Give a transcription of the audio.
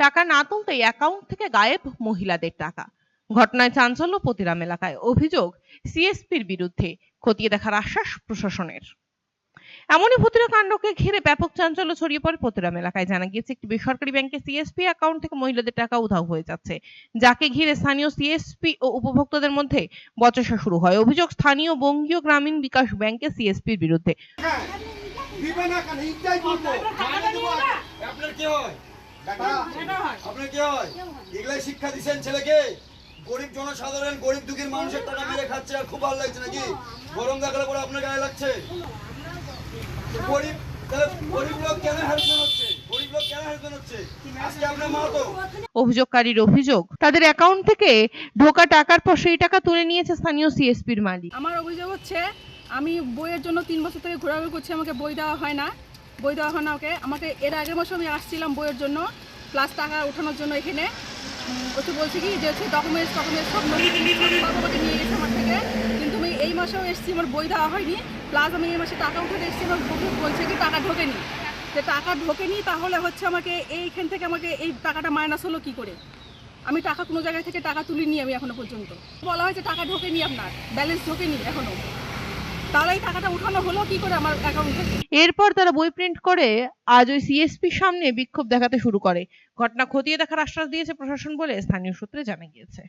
টাকা না তুলতেই অ্যাকাউন্ট থেকে গায়েব মহিলাদের টাকা। ঘটনায় চাঞ্চল্য পতিরাম এলাকায়। অভিযোগ সিএসপির বিরুদ্ধে। খতিয়ে দেখার আশ্বাস প্রশাসনের। এমনই ভুতুরে কাণ্ডকে ঘিরে ব্যাপক চাঞ্চল্য ছড়িয়ে পড়ে পতিরাম এলাকায়। জানা গিয়েছে একটি বেসরকারি ব্যাংকে সিএসপি অ্যাকাউন্ট থেকে মহিলাদের টাকা উধাও হয়ে যাচ্ছে। যাকে ঘিরে স্থানীয় সিএসপি ও উপভোক্তাদের মধ্যে বচসা শুরু হয়। অভিযোগ স্থানীয় বঙ্গীয় গ্রামীণ বিকাশ ব্যাংকে সিএসপির বিরুদ্ধে। দিবে না কেন? ইচ্ছাই করব। মাইনে দেবো আগে। আপনার কি হয়? আপনার কি হয়? এগুলাই শিক্ষা দিচ্ছেন ছেলেকে? গরিব জনসাধারণ গরিব দুঃখীর মানুষের টাকা মেরে খাচ্ছে আর খুব ভালো লাগছে নাকি? গরম দেখালে পরে আপনার গায়ে লাগছে? গরিব তাহলে গরিব লোক কেন হ্যারাসমেন্ট হচ্ছে? গরিব লোক কেন হ্যারাসমেন্ট হচ্ছে? আজকে আপনার মা তো অভিযোগকারীর অভিযোগ তাদের অ্যাকাউন্ট থেকে ঢোকা টাকার পর সেই টাকা তুলে নিয়েছে স্থানীয় সিএসপির মালিক। আমার অভিযোগ হচ্ছে আমি বইয়ের জন্য তিন বছর থেকে ঘোরাঘুরি করছি আমাকে বই দেওয়া হয় না। বই দেওয়া হয় না ওকে আমাকে এর আগের মাসে আমি আসছিলাম বইয়ের জন্য প্লাস টাকা ওঠানোর জন্য এখানে। ওকে বলছি কি, যে হচ্ছে ডকুমেন্টস ডকুমেন্টস সব নিয়ে গেছে আমার থেকে। কিন্তু আমি এই মাসেও এসেছি, আমার বই দেওয়া হয়নি। প্লাস আমি এই মাসে টাকা উঠে এসেছি, আমার বলছে কি, টাকা ঢোকেনি। যে টাকা ঢোকেনি, তাহলে হচ্ছে আমাকে এইখান থেকে আমাকে এই টাকাটা মাইনাস হলো কি করে? আমি টাকা কোনো জায়গা থেকে টাকা তুলিনি আমি এখনও পর্যন্ত। বলা হয়েছে টাকা ঢোকেনি আপনার ব্যালেন্স ঢোকেনি এখনও। তাহলে এই উঠানো হলো কি করে আমার অ্যাকাউন্ট এরপর তারা বই প্রিন্ট করে আজ ওই সিএসপির সামনে বিক্ষোভ দেখাতে শুরু করে। ঘটনা খতিয়ে দেখার আশ্বাস দিয়েছে প্রশাসন বলে স্থানীয় সূত্রে জানা গিয়েছে।